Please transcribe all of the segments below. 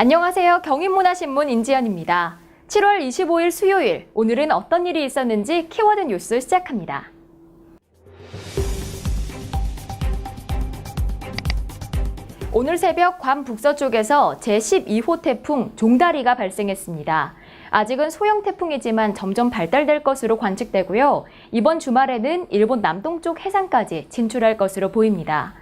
안녕하세요. 경인문화신문 인지연입니다. 7월 25일 수요일, 오늘은 어떤 일이 있었는지 키워드 뉴스 시작합니다. 오늘 새벽 괌 북서쪽에서 제12호 태풍 종다리가 발생했습니다. 아직은 소형 태풍이지만 점점 발달될 것으로 관측되고요. 이번 주말에는 일본 남동쪽 해상까지 진출할 것으로 보입니다.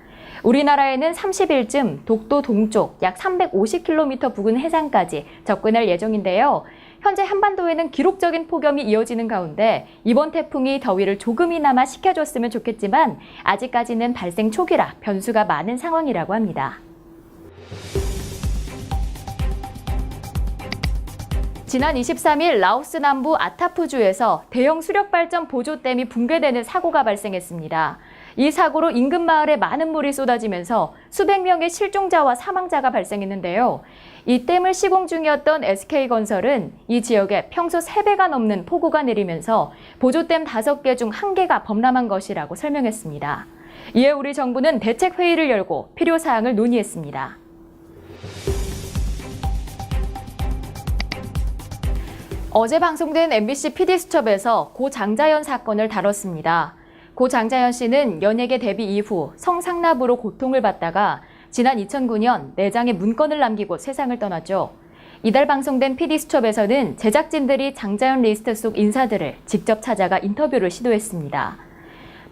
우리나라에는 30일쯤 독도 동쪽 약 350km 부근 해상까지 접근할 예정인데요. 현재 한반도에는 기록적인 폭염이 이어지는 가운데 이번 태풍이 더위를 조금이나마 식혀줬으면 좋겠지만 아직까지는 발생 초기라 변수가 많은 상황이라고 합니다. 지난 23일 라오스 남부 아타푸주에서 대형 수력발전 보조댐이 붕괴되는 사고가 발생했습니다. 이 사고로 인근 마을에 많은 물이 쏟아지면서 수백 명의 실종자와 사망자가 발생했는데요. 이 댐을 시공 중이었던 SK건설은 이 지역에 평소 3배가 넘는 폭우가 내리면서 보조댐 5개 중 1개가 범람한 것이라고 설명했습니다. 이에 우리 정부는 대책회의를 열고 필요 사항을 논의했습니다. 어제 방송된 MBC PD수첩에서 고 장자연 사건을 다뤘습니다. 고 장자연 씨는 연예계 데뷔 이후 성상납으로 고통을 받다가 지난 2009년 내장에 문건을 남기고 세상을 떠났죠. 이달 방송된 PD수첩에서는 제작진들이 장자연 리스트 속 인사들을 직접 찾아가 인터뷰를 시도했습니다.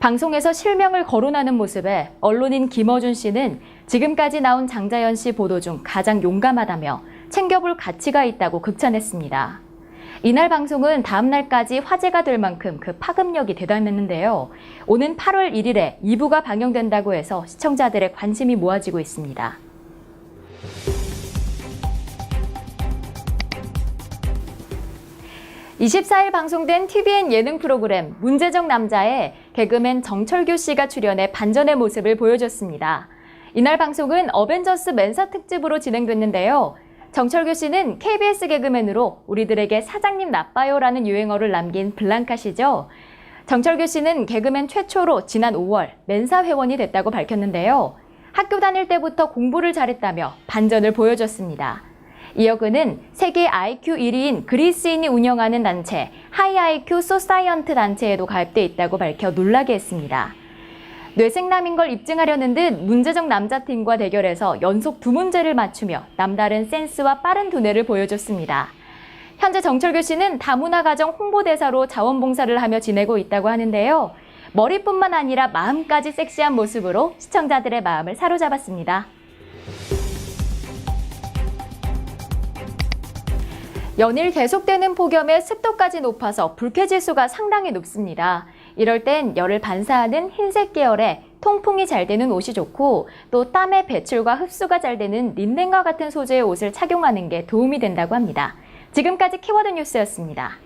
방송에서 실명을 거론하는 모습에 언론인 김어준 씨는 지금까지 나온 장자연 씨 보도 중 가장 용감하다며 챙겨볼 가치가 있다고 극찬했습니다. 이날 방송은 다음 날까지 화제가 될 만큼 그 파급력이 대단했는데요. 오는 8월 1일에 2부가 방영된다고 해서 시청자들의 관심이 모아지고 있습니다. (24일) 방송된 TVN 예능 프로그램 문제적 남자에 개그맨 정철규 씨가 출연해 반전의 모습을 보여줬습니다. 이날 방송은 어벤져스 맨사 특집으로 진행됐는데요. 정철규 씨는 KBS 개그맨으로 우리들에게 사장님 나빠요라는 유행어를 남긴 블랑카 씨죠. 정철규 씨는 개그맨 최초로 지난 5월 맨사 회원이 됐다고 밝혔는데요. 학교 다닐 때부터 공부를 잘했다며 반전을 보여줬습니다. 이어 그는 세계 IQ 1위인 그리스인이 운영하는 단체 하이 IQ 소사이언트 단체에도 가입돼 있다고 밝혀 놀라게 했습니다. 뇌생남인 걸 입증하려는 듯 문제적 남자팀과 대결해서 연속 두 문제를 맞추며 남다른 센스와 빠른 두뇌를 보여줬습니다. 현재 정철규 씨는 다문화 가정 홍보대사로 자원봉사를 하며 지내고 있다고 하는데요. 머리뿐만 아니라 마음까지 섹시한 모습으로 시청자들의 마음을 사로잡았습니다. 연일 계속되는 폭염에 습도까지 높아서 불쾌지수가 상당히 높습니다. 이럴 땐 열을 반사하는 흰색 계열의 통풍이 잘 되는 옷이 좋고 또 땀의 배출과 흡수가 잘 되는 린넨과 같은 소재의 옷을 착용하는 게 도움이 된다고 합니다. 지금까지 키워드 뉴스였습니다.